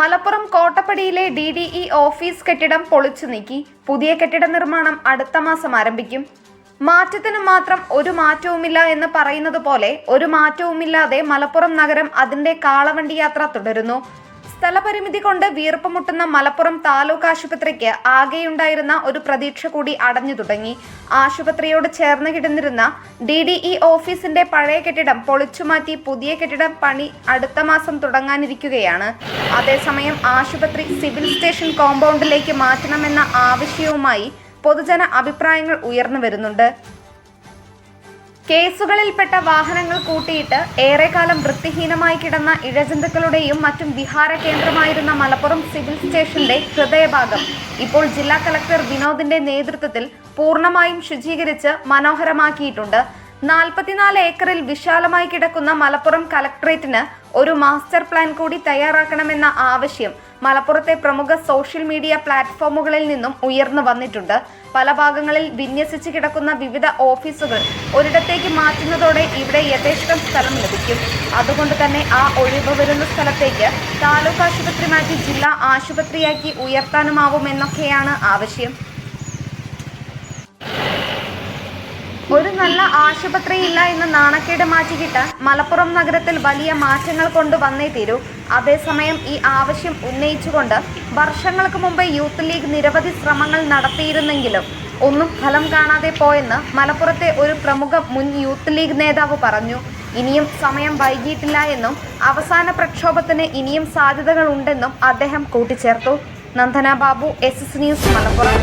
മലപ്പുറം കോട്ടപ്പടിയിലെ D D E office കെട്ടിടം പൊളിച്ചു നീക്കി. പുതിയ കെട്ടിട നിർമ്മാണം അടുത്ത മാസം ആരംഭിക്കും. മാറ്റത്തിന് മാത്രം ഒരു മാറ്റവുമില്ല എന്ന് പറയുന്നത് പോലെ ഒരു മാറ്റവുമില്ലാതെ മലപ്പുറം നഗരം അതിന്റെ കാളവണ്ടി യാത്ര തുടരുന്നു. സ്ഥലപരിമിതി കൊണ്ട് വീർപ്പുമുട്ടുന്ന മലപ്പുറം താലൂക്ക് ആശുപത്രിക്ക് ആകെയുണ്ടായിരുന്ന ഒരു പ്രതീക്ഷ കൂടി അടഞ്ഞു തുടങ്ങി. ആശുപത്രിയോട് ചേർന്ന് കിടന്നിരുന്ന ഡി ഡി ഇ ഓഫീസിന്റെ പഴയ കെട്ടിടം പൊളിച്ചുമാറ്റി പുതിയ കെട്ടിടം പണി അടുത്ത മാസം തുടങ്ങാനിരിക്കുകയാണ്. അതേസമയം ആശുപത്രി സിവിൽ സ്റ്റേഷൻ കോമ്പൗണ്ടിലേക്ക് മാറ്റണമെന്ന ആവശ്യവുമായി പൊതുജന അഭിപ്രായങ്ങൾ ഉയർന്നു വരുന്നുണ്ട്. കേസുകളിൽപ്പെട്ട വാഹനങ്ങൾ കൂട്ടിയിട്ട് ഏറെക്കാലം വൃത്തിഹീനമായി കിടന്ന ഇഴജന്തുക്കളുടെയും മറ്റും വിഹാര കേന്ദ്രമായിരുന്ന മലപ്പുറം സിവിൽ സ്റ്റേഷന്റെ ഹൃദയഭാഗം. ഇപ്പോൾ ജില്ലാ കളക്ടർ വിനോദിന്റെ നേതൃത്വത്തിൽ പൂർണമായും ശുചീകരിച്ച് മനോഹരമാക്കിയിട്ടുണ്ട്. നാൽപ്പത്തിനാല് ഏക്കറിൽ വിശാലമായി കിടക്കുന്ന മലപ്പുറം കലക്ട്രേറ്റിന് ഒരു മാസ്റ്റർ പ്ലാൻ കൂടി തയ്യാറാക്കണമെന്ന ആവശ്യം മലപ്പുറത്തെ പ്രമുഖ സോഷ്യൽ മീഡിയ പ്ലാറ്റ്ഫോമുകളിൽ നിന്നും ഉയർന്നു വന്നിട്ടുണ്ട്. പല ഭാഗങ്ങളിൽ വിന്യസിച്ച് കിടക്കുന്ന വിവിധ ഓഫീസുകൾ ഒരിടത്തേക്ക് മാറ്റുന്നതോടെ ഇവിടെ യഥേഷ്ടം സ്ഥലം ലഭിക്കും. അതുകൊണ്ട് തന്നെ ആ ഒഴിവ് വരുന്ന സ്ഥലത്തേക്ക് താലൂക്ക് ആശുപത്രി മാറ്റി ജില്ലാ ആശുപത്രിയാക്കി ഉയർത്താനുമാവുമെന്നൊക്കെയാണ് ആവശ്യം. ഒരു നല്ല ആശുപത്രിയില്ല എന്ന നാണക്കേട് മാറ്റിക്കിട്ട് മലപ്പുറം നഗരത്തിൽ വലിയ മാറ്റങ്ങൾ കൊണ്ടുവന്നേ തീരൂ. അതേസമയം ഈ ആവശ്യം ഉന്നയിച്ചുകൊണ്ട് വർഷങ്ങൾക്ക് മുമ്പ് യൂത്ത് ലീഗ് നിരവധി ശ്രമങ്ങൾ നടത്തിയിരുന്നെങ്കിലും ഒന്നും ഫലം കാണാതെ പോയെന്ന് മലപ്പുറത്തെ ഒരു പ്രമുഖ മുൻ യൂത്ത് ലീഗ് നേതാവ് പറഞ്ഞു. ഇനിയും സമയം വൈകിയിട്ടില്ല എന്നും അവസാന പ്രക്ഷോഭത്തിന് ഇനിയും സാധ്യതകളുണ്ടെന്നും അദ്ദേഹം കൂട്ടിച്ചേർത്തു. Nandana Babu S S news Malappuram.